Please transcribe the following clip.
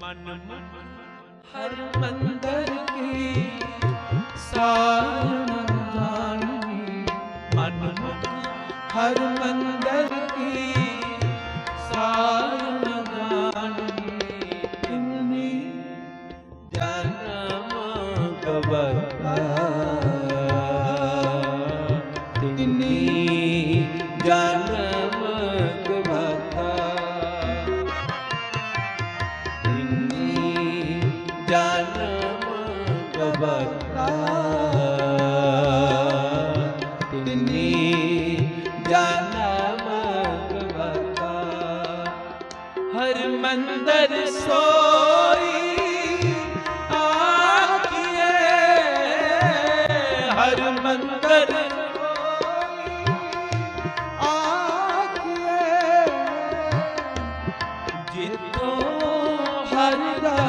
ਮਨ ਹਰ ਮੰਦਰ ਕੀ ਸਾਰਨ ਜਾਣਨੀ। ਮਨ ਹਰ ਮੰਦਰ ਕੀ ਸਾਰਨ ਜਾਣਨੀ। ਕਿੰਨੀ ਜਨਮ ਗਵਤਾ ਤਿੰਨੀ ਜਨਮ ਜਨਮ ਗਵਤਾ ਤਿੰਨੀ ਜਨਮ ਗਵਤਾ ਹਰ ਮੰਦਰ ਸੋਈ ਆਖੀਏ ਹਰ ਮੰਦਰ ਜਿਤੋਂ ਹਰ ਦਾ